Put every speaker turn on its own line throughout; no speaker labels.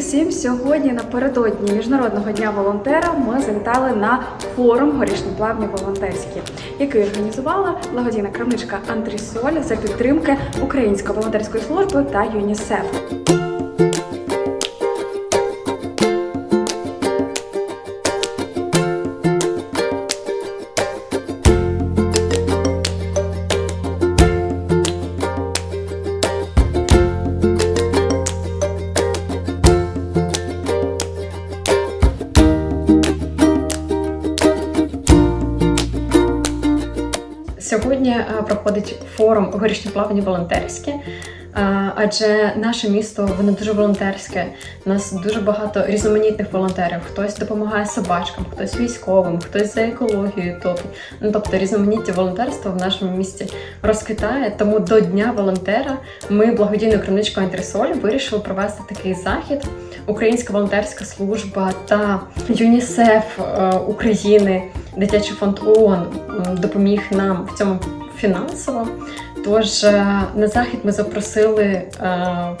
усім! Сьогодні напередодні Міжнародного дня волонтера ми завітали на форум горішні плавні волонтерські, який організувала благодійна крамничка Антрісоль за підтримки Української волонтерської служби та ЮНІСЕФ.
Сьогодні е, проходить форум горішні плавні волонтерські, е, адже наше місто воно дуже волонтерське. У нас дуже багато різноманітних волонтерів. Хтось допомагає собачкам, хтось військовим, хтось за екологію топить. Ну тобто різноманіття волонтерства в нашому місті розквітає. Тому до Дня волонтера ми благодійною крамничкою Антресоль вирішили провести такий захід. Українська волонтерська служба та ЮНІСЕФ е, України, дитячий фонд ООН допоміг нам в цьому фінансово. Тож е, на захід ми запросили е,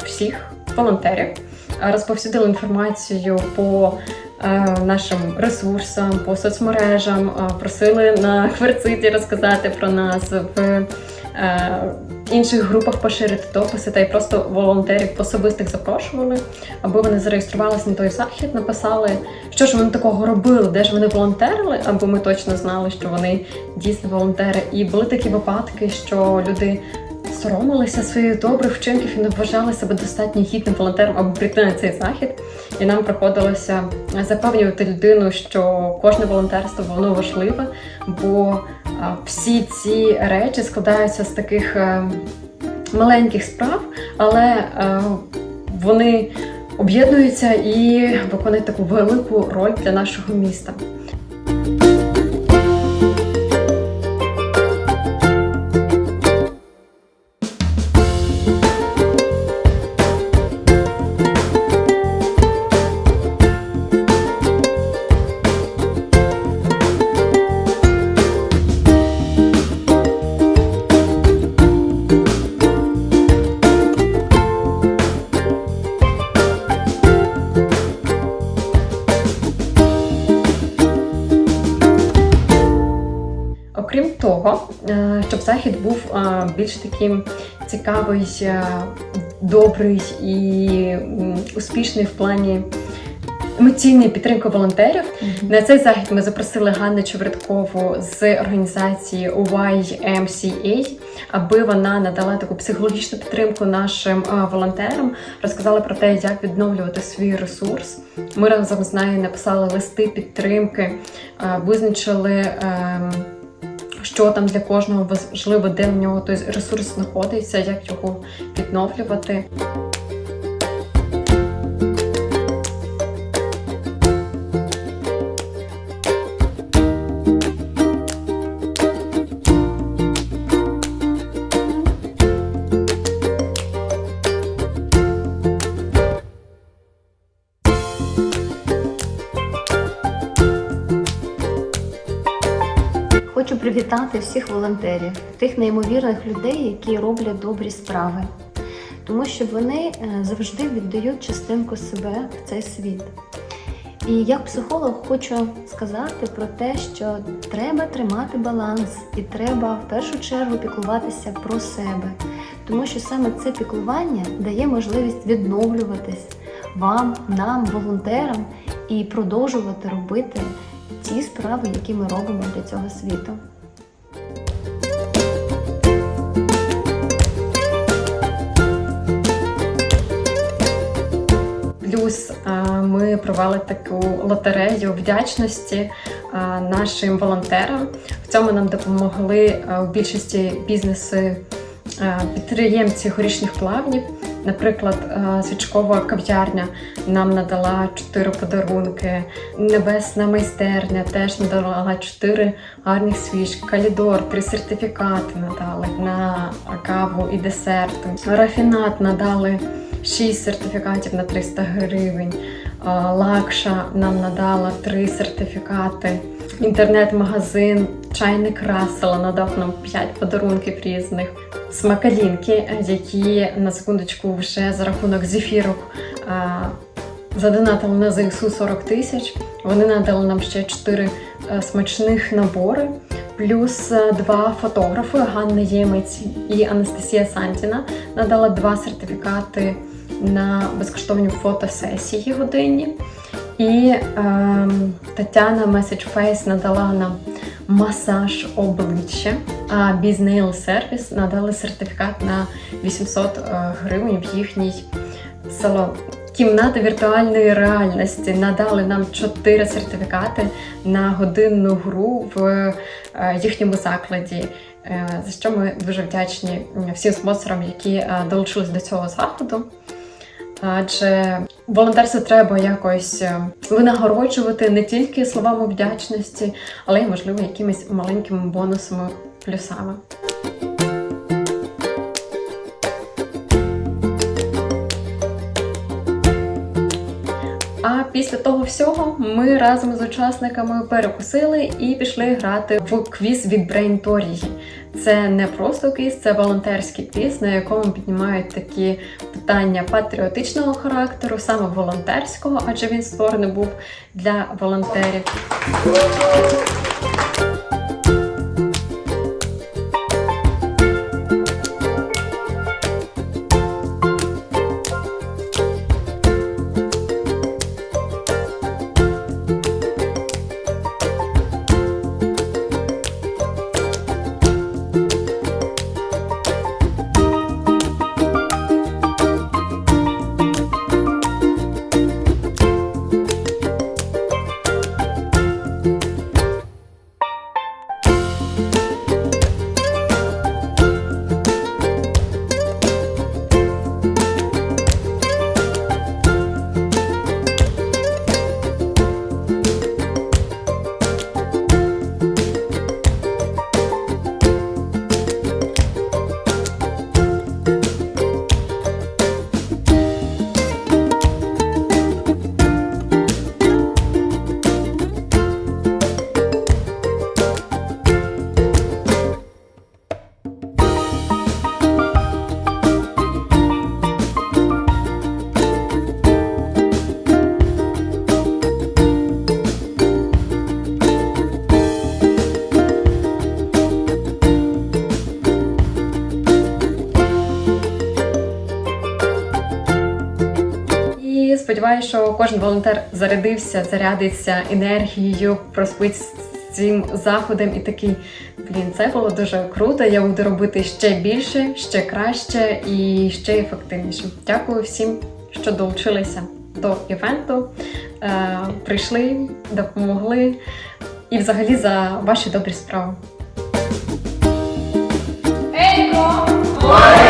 всіх волонтерів, е, розповсюдили інформацію по нашим ресурсам, по соцмережам, просили на хверциті розказати про нас в інших групах поширити дописи та й просто волонтерів особистих запрошували, аби вони зареєструвалися на той захід, написали, що ж вони такого робили, де ж вони волонтерили, аби ми точно знали, що вони дійсно волонтери. І були такі випадки, що люди. Соромилися своїх добрих вчинків і не вважали себе достатньо гідним волонтером, аби прийти на цей захід. І нам приходилося запевнювати людину, що кожне волонтерство воно важливе, бо всі ці речі складаються з таких е, маленьких справ, але е, вони об'єднуються і виконують таку велику роль для нашого міста. Окрім того, е, щоб захід був е, більш таким цікавий, е, добрий і успішний в плані емоційної підтримки волонтерів, на цей захід ми запросили Ганну Чеверткову з організації YMCA, аби вона надала таку психологічну підтримку нашим волонтерам, розказала про те, як відновлювати свій ресурс. Ми разом з нею написали листи підтримки, визначили. Що там для кожного важливо, де в нього той ресурс знаходиться, як його відновлювати.
Привітати всіх волонтерів, тих неймовірних людей, які роблять добрі справи, тому що вони е, завжди віддають частинку себе в цей світ. І як психолог хочу сказати про те, що треба тримати баланс і треба в першу чергу піклуватися про себе, тому що саме це піклування дає можливість відновлюватись вам, нам, волонтерам, і продовжувати робити ті справи, які ми робимо для цього світу.
Плюс е, ми провели таку лотерею вдячності е, нашим волонтерам. В цьому нам допомогли е, в більшості бізнеси підприємці горішніх плавнів. Наприклад, свічкова кав'ярня нам надала чотири подарунки. Небесна майстерня теж надала чотири гарних свічки. Калідор, три сертифікати надали на каву і десерти. Рафінат надали 6 сертифікатів на 300 гривень. Лакша нам надала 3 сертифікати. Інтернет-магазин Чайник Рассела надав нам 5 подарунків різних. Смакалінки, які на секундочку вже за рахунок зефірок задонатили на ЗСУ 40 тисяч. Вони надали нам ще 4 смачних набори, плюс е, два фотографи Ганна Ємець і Анастасія Сантіна надала два сертифікати на безкоштовні фотосесії годинні. І ем, Тетяна Face надала нам масаж обличчя, а Nail Service надали сертифікат на 800 е, гривень в їхній салон. Кімната віртуальної реальності надали нам 4 сертифікати на годинну гру в е, їхньому закладі. е, За що ми дуже вдячні всім спонсорам, які е, долучились до цього заходу. Адже волонтерство треба якось е, винагороджувати не тільки словами вдячності, але й, можливо, якимись маленькими бонусами, плюсами. А після того всього ми разом з учасниками перекусили і пішли грати в квіз від Брейнторії. Це не просто квіз, це волонтерський квіз, на якому піднімають такі питання патріотичного характеру, саме волонтерського, адже він створений був для волонтерів. сподіваюся, що кожен волонтер зарядився, зарядиться енергією, проспить з цим заходом і такий блін, це було дуже круто. Я буду робити ще більше, ще краще і ще ефективніше. Дякую всім, що долучилися до івенту, е, прийшли, допомогли і, взагалі, за ваші добрі справи. Елько!